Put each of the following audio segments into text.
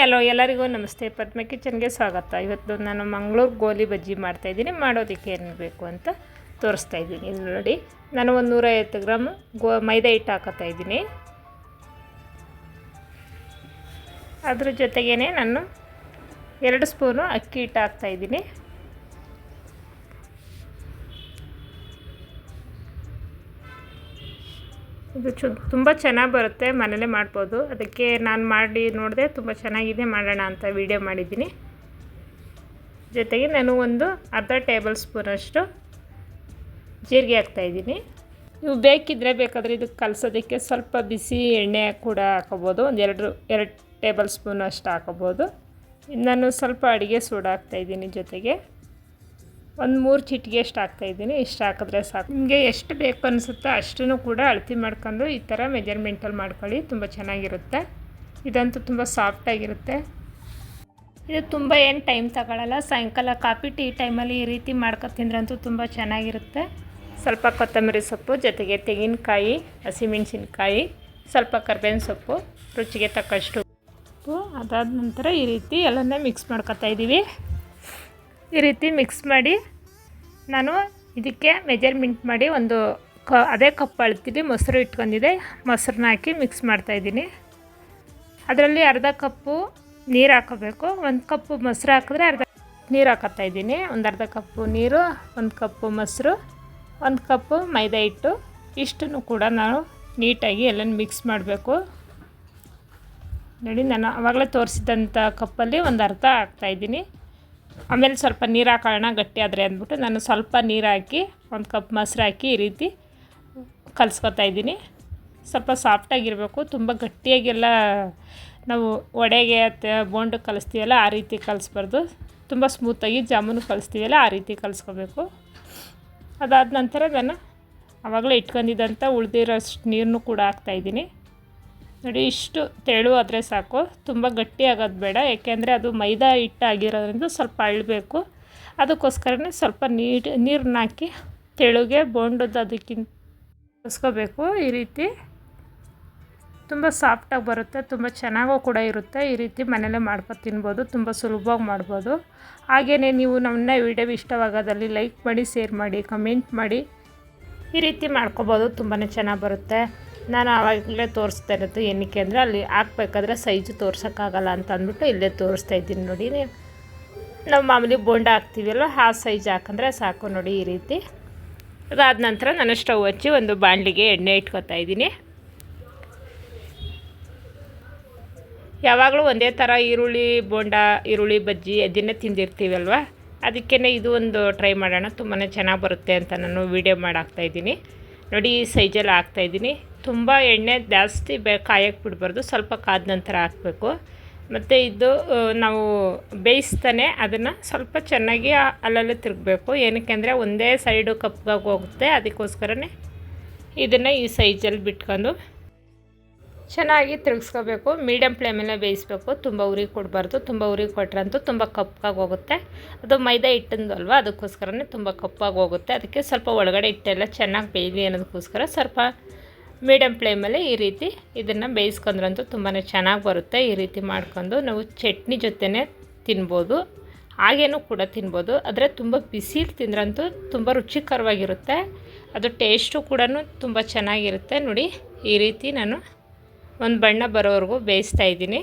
Hello ಎಲ್ಲರಿಗೂ ನಮಸ್ತೆ ಪದ್ಮ ಕಿಚನ್ಗೆ ಸ್ವಾಗತ. ಇವತ್ತು ನಾನು ಮಂಗಳೂರು ಗೋಲಿ ಬಜ್ಜಿ ಮಾಡ್ತಾಯಿದ್ದೀನಿ ಮಾಡೋದಕ್ಕೆ ಏನು ಬೇಕು ಅಂತ ತೋರಿಸ್ತಾ ಇದ್ದೀನಿ. ಇಲ್ಲಿ ನೋಡಿ, ನಾನು ಒಂದು ನೂರೈವತ್ತು ಗ್ರಾಮ್ ಗೋ ಮೈದಾ ಹಿಟ್ಟು ಹಾಕೋತಾ ಇದ್ದೀನಿ. ಅದ್ರ ಜೊತೆಗೇ ನಾನು ಎರಡು ಸ್ಪೂನು ಅಕ್ಕಿ ಹಿಟ್ಟು ಹಾಕ್ತಾಯಿದ್ದೀನಿ ಇದು ಚು, ತುಂಬ ಚೆನ್ನಾಗಿ ಬರುತ್ತೆ, ಮನೇಲೇ ಮಾಡ್ಬೋದು. ಅದಕ್ಕೆ ನಾನು ಮಾಡಿ ನೋಡಿದೆ ತುಂಬ ಚೆನ್ನಾಗಿದೆ ಮಾಡೋಣ ಅಂತ ವಿಡಿಯೋ ಮಾಡಿದ್ದೀನಿ. ಜೊತೆಗೆ ನಾನು ಒಂದು ಅರ್ಧ ಟೇಬಲ್ ಸ್ಪೂನಷ್ಟು ಜೀರಿಗೆ ಹಾಕ್ತಾಯಿದ್ದೀನಿ ನೀವು ಬೇಕಿದ್ದರೆ ಬೇಕಾದರೆ ಇದು ಕಲಸೋದಕ್ಕೆ ಸ್ವಲ್ಪ ಬಿಸಿ ಎಣ್ಣೆ ಕೂಡ ಹಾಕೋಬೋದು ಒಂದು ಎರಡು ಎರಡು ಟೇಬಲ್ ಸ್ಪೂನ್ ಅಷ್ಟು ಹಾಕೋಬೋದು ನಾನು ಸ್ವಲ್ಪ ಅಡುಗೆ ಸೋಡಾ ಹಾಕ್ತಾಯಿದ್ದೀನಿ ಜೊತೆಗೆ. ಒಂದು ಮೂರು ಚಿಟಿಗೆ ಎಷ್ಟು ಹಾಕ್ತಾಯಿದ್ದೀನಿ ಇಷ್ಟು ಹಾಕಿದ್ರೆ ಸಾಕು. ನಿಮಗೆ ಎಷ್ಟು ಬೇಕು ಅನಿಸುತ್ತೋ ಅಷ್ಟನ್ನು ಕೂಡ ಅಳತೆ ಮಾಡ್ಕೊಂಡು ಈ ಥರ ಮೆಜರ್ಮೆಂಟಲ್ಲಿ ಮಾಡ್ಕೊಳ್ಳಿ, ತುಂಬ ಚೆನ್ನಾಗಿರುತ್ತೆ. ಇದಂತೂ ತುಂಬ ಸಾಫ್ಟಾಗಿರುತ್ತೆ ಇದು ತುಂಬ ಏನು ಟೈಮ್ ತಗೊಳ್ಳಲ್ಲ ಸಾಯಂಕಾಲ ಕಾಫಿ, ಟೀ ಟೈಮಲ್ಲಿ ಈ ರೀತಿ ಮಾಡ್ಕೊ ತಿಂದ್ರಂತೂ ತುಂಬ ಚೆನ್ನಾಗಿರುತ್ತೆ. ಸ್ವಲ್ಪ ಕೊತ್ತಂಬರಿ ಸೊಪ್ಪು, ಜೊತೆಗೆ ತೆಂಗಿನಕಾಯಿ, ಹಸಿಮೆಣಸಿನ್ಕಾಯಿ, ಸ್ವಲ್ಪ ಕರ್ಬೇವಿನ ಸೊಪ್ಪು, ರುಚಿಗೆ ತಕ್ಕಷ್ಟು ಅದಾದ ನಂತರ ಈ ರೀತಿ ಎಲ್ಲನೇ ಮಿಕ್ಸ್ ಮಾಡ್ಕೊತಾ ಇದ್ದೀವಿ. ಈ ರೀತಿ ಮಿಕ್ಸ್ ಮಾಡಿ ನಾನು ಇದಕ್ಕೆ ಮೆಜರ್ಮೆಂಟ್ ಮಾಡಿ ಒಂದು ಕ, ಅದೇ ಕಪ್ ಅಳ್ತೀವಿ, ಮೊಸರು ಇಟ್ಕೊಂಡಿದೆ. ಮೊಸರನ್ನ ಹಾಕಿ ಮಿಕ್ಸ್ ಮಾಡ್ತಾಯಿದ್ದೀನಿ ಅದರಲ್ಲಿ ಅರ್ಧ ಕಪ್ಪು ನೀರು ಹಾಕೋಬೇಕು. ಒಂದು ಕಪ್ಪು ಮೊಸರು ಹಾಕಿದ್ರೆ ಅರ್ಧ ನೀರು ಹಾಕೋತಾ ಇದ್ದೀನಿ. ಒಂದು ಅರ್ಧ ಕಪ್ಪು ನೀರು, ಒಂದು ಕಪ್ಪು ಮೊಸರು, ಒಂದು ಕಪ್ಪು ಮೈದಾ ಹಿಟ್ಟು. ಇಷ್ಟನ್ನು ಕೂಡ ನಾನು ನೀಟಾಗಿ ಎಲ್ಲನೂ ಮಿಕ್ಸ್ ಮಾಡಬೇಕು. ನೋಡಿ, ನಾನು ಆವಾಗಲೇ ತೋರಿಸಿದಂಥ ಕಪ್ಪಲ್ಲಿ ಒಂದು ಅರ್ಧ ಹಾಕ್ತಾಯಿದ್ದೀನಿ ಆಮೇಲೆ ಸ್ವಲ್ಪ ನೀರು ಹಾಕೋಣ, ಗಟ್ಟಿ ಆದರೆ ಅಂದ್ಬಿಟ್ಟು ನಾನು ಸ್ವಲ್ಪ ನೀರು ಹಾಕಿ, ಒಂದು ಕಪ್ ಮೊಸರು ಹಾಕಿ ಈ ರೀತಿ ಕಲಿಸ್ಕೊತಾ ಇದ್ದೀನಿ. ಸ್ವಲ್ಪ ಸಾಫ್ಟಾಗಿರಬೇಕು ತುಂಬ ಗಟ್ಟಿಯಾಗೆಲ್ಲ ನಾವು ವಡೆಗೆ ಅಥವಾ ಬೋಂಡು ಕಲಿಸ್ತೀವಲ್ಲ, ಆ ರೀತಿ ಕಲಿಸ್ಬಾರ್ದು. ತುಂಬ ಸ್ಮೂತಾಗಿ ಜಾಮೂನು ಕಲಿಸ್ತೀವಲ್ಲ, ಆ ರೀತಿ ಕಲಿಸ್ಕೋಬೇಕು. ಅದಾದ ನಂತರ ನಾನು ಆವಾಗಲೇ ಇಟ್ಕೊಂಡಿದ್ದಂಥ ಉಳಿದಿರೋಷ್ಟು ನೀರನ್ನು ಕೂಡ ಹಾಕ್ತಾಯಿದ್ದೀನಿ ನೋಡಿ, ಇಷ್ಟು ತೆಳು ಆದರೆ ಸಾಕು. ತುಂಬ ಗಟ್ಟಿ ಆಗೋದು ಬೇಡ. ಏಕೆಂದರೆ ಅದು ಮೈದಾ ಹಿಟ್ಟಾಗಿರೋದ್ರಿಂದ ಸ್ವಲ್ಪ ಅಳಬೇಕು. ಅದಕ್ಕೋಸ್ಕರನೇ ಸ್ವಲ್ಪ ನೀಟ್ ನೀರನ್ನ ಹಾಕಿ ತೆಳುಗೆ ಬೋಂಡದ್ದು ಅದಕ್ಕಿಂತ ಕಲಿಸ್ಕೋಬೇಕು ಈ ರೀತಿ ತುಂಬ ಸಾಫ್ಟಾಗಿ ಬರುತ್ತೆ. ತುಂಬ ಚೆನ್ನಾಗೂ ಕೂಡ ಇರುತ್ತೆ. ಈ ರೀತಿ ಮನೇಲೇ ಮಾಡ್ಕೊಂಡು ತಿನ್ಬೋದು. ತುಂಬ ಸುಲಭವಾಗಿ ಮಾಡ್ಬೋದು. ಹಾಗೆಯೇ ನೀವು ನಮ್ಮನ್ನ ವಿಡಿಯೋ ಇಷ್ಟವಾಗೋದಲ್ಲಿ ಲೈಕ್ ಮಾಡಿ, ಶೇರ್ ಮಾಡಿ, ಕಮೆಂಟ್ ಮಾಡಿ. ಈ ರೀತಿ ಮಾಡ್ಕೊಬೋದು. ತುಂಬಾ ಚೆನ್ನಾಗಿ ಬರುತ್ತೆ. ನಾನು ಆವಾಗಲೇ ತೋರಿಸ್ತಾ ಇರೋದು ಏನಕ್ಕೆ ಅಂದರೆ ಅಲ್ಲಿ ಹಾಕ್ಬೇಕಾದ್ರೆ ಸೈಜು ತೋರ್ಸೋಕ್ಕಾಗಲ್ಲ ಅಂತ ಅಂದ್ಬಿಟ್ಟು ಇಲ್ಲೇ ತೋರಿಸ್ತಾ ಇದ್ದೀನಿ ನೋಡಿ ನಾವು. ಮಾಮೂಲಿ ಬೋಂಡ ಹಾಕ್ತೀವಲ್ಲ, ಆ ಸೈಜ್ ಹಾಕಂದ್ರೆ ಸಾಕು ನೋಡಿ ಈ ರೀತಿ. ಅದಾದ ನಂತರ ನಾನು ಸ್ಟವ್ ಹಚ್ಚಿ ಒಂದು ಬಾಣಲಿಗೆ ಎಣ್ಣೆ ಇಟ್ಕೊತಾ ಇದ್ದೀನಿ. ಯಾವಾಗಲೂ ಒಂದೇ ಥರ ಈರುಳ್ಳಿ, ಬೋಂಡ, ಈರುಳ್ಳಿ, ಬಜ್ಜಿ ಅದನ್ನೇ ತಿಂದಿರ್ತೀವಲ್ವ? ಅದಕ್ಕೇ ಇದು ಒಂದು ಟ್ರೈ ಮಾಡೋಣ ತುಂಬಾ ಚೆನ್ನಾಗಿ ಬರುತ್ತೆ ಅಂತ ನಾನು ವೀಡಿಯೋ ಮಾಡಿ ನೋಡಿ ಈ ಸೈಜಲ್ಲಿ ಹಾಕ್ತಾಯಿದ್ದೀನಿ ತುಂಬ ಎಣ್ಣೆ ಜಾಸ್ತಿ ಬೇ ಕಾಯಕ್ಕೆ ಬಿಡಬಾರ್ದು, ಸ್ವಲ್ಪ ಕಾದ ನಂತರ ಹಾಕಬೇಕು. ಮತ್ತು ಇದು ನಾವು ಬೇಯಿಸ್ತಾನೆ ಅದನ್ನು ಸ್ವಲ್ಪ ಚೆನ್ನಾಗಿ ಅಲ್ಲಲ್ಲಿ ತಿರುಗಬೇಕು. ಏನಕ್ಕೆ ಅಂದರೆ ಒಂದೇ ಸೈಡು ಕಪ್ಗಾಗಿ ಹೋಗುತ್ತೆ, ಅದಕ್ಕೋಸ್ಕರನೇ ಇದನ್ನು ಈ ಸೈಜಲ್ಲಿ ಬಿಟ್ಕೊಂಡು ಚೆನ್ನಾಗಿ ತಿರುಗಿಸ್ಕೋಬೇಕು. ಮೀಡಿಯಮ್ ಫ್ಲೇಮಲ್ಲೇ ಬೇಯಿಸ್ಬೇಕು. ತುಂಬ ಉರಿ ಕೊಡಬಾರ್ದು. ತುಂಬ ಉರಿ ಕೊಟ್ರಂತೂ ತುಂಬ ಕಪ್ಪಾಗಿ ಹೋಗುತ್ತೆ. ಅದು ಮೈದಾ ಹಿಟ್ಟಿಂದು ಅಲ್ವಾ ಅದಕ್ಕೋಸ್ಕರನೇ ತುಂಬ ಕಪ್ಪಾಗಿ ಹೋಗುತ್ತೆ. ಅದಕ್ಕೆ ಸ್ವಲ್ಪ ಒಳಗಡೆ ಹಿಟ್ಟೆಲ್ಲ ಚೆನ್ನಾಗಿ ಬೇಯಲಿ ಅನ್ನೋದಕ್ಕೋಸ್ಕರ ಸ್ವಲ್ಪ ಮೀಡಿಯಮ್ ಫ್ಲೇಮಲ್ಲಿ ಈ ರೀತಿ ಇದನ್ನು ಬೇಯಿಸ್ಕೊಂಡ್ರಂತೂ ತುಂಬಾ ಚೆನ್ನಾಗಿ ಬರುತ್ತೆ. ಈ ರೀತಿ ಮಾಡ್ಕೊಂಡು ನಾವು ಚಟ್ನಿ ಜೊತೆನೇ ತಿನ್ಬೋದು. ಹಾಗೇನೂ ಕೂಡ ತಿನ್ಬೋದು. ಆದರೆ ತುಂಬ ಬಿಸಿಲು ತಿಂದ್ರಂತೂ ತುಂಬ ರುಚಿಕರವಾಗಿರುತ್ತೆ. ಅದು ಟೇಸ್ಟು ಕೂಡ ತುಂಬ ಚೆನ್ನಾಗಿರುತ್ತೆ. ನೋಡಿ, ಈ ರೀತಿ ನಾನು ಒಂದು ಬಣ್ಣ ಬರೋವರೆಗೂ ಬೇಯಿಸ್ತಾ ಇದ್ದೀನಿ.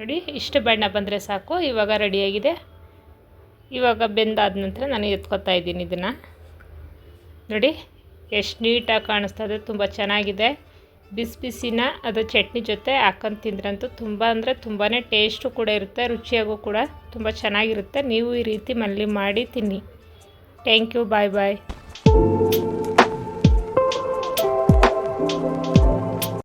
ನೋಡಿ, ಇಷ್ಟು ಬಣ್ಣ ಬಂದರೆ ಸಾಕು. ಇವಾಗ ರೆಡಿಯಾಗಿದೆ ಇವಾಗ ಬೆಂದಾದ ನಂತರ ನಾನು ಎತ್ಕೊತಾ ಇದ್ದೀನಿ ಇದನ್ನು. ನೋಡಿ ಎಷ್ಟು ನೀಟಾಗಿ ಕಾಣಿಸ್ತಾ ಇದೆ, ತುಂಬ ಚೆನ್ನಾಗಿದೆ. ಬಿಸಿ ಬಿಸಿನ ಅದು ಚಟ್ನಿ ಜೊತೆ ಹಾಕೊಂಡು ತಿಂದ್ರಂತೂ ತುಂಬ ಅಂದರೆ ತುಂಬಾ ಟೇಸ್ಟು ಕೂಡ ಇರುತ್ತೆ, ರುಚಿಯಾಗೂ ಕೂಡ ತುಂಬ ಚೆನ್ನಾಗಿರುತ್ತೆ. ನೀವು ಈ ರೀತಿ ಮನೇಲಿ ಮಾಡಿ ತಿನ್ನಿ. Thank you, bye bye.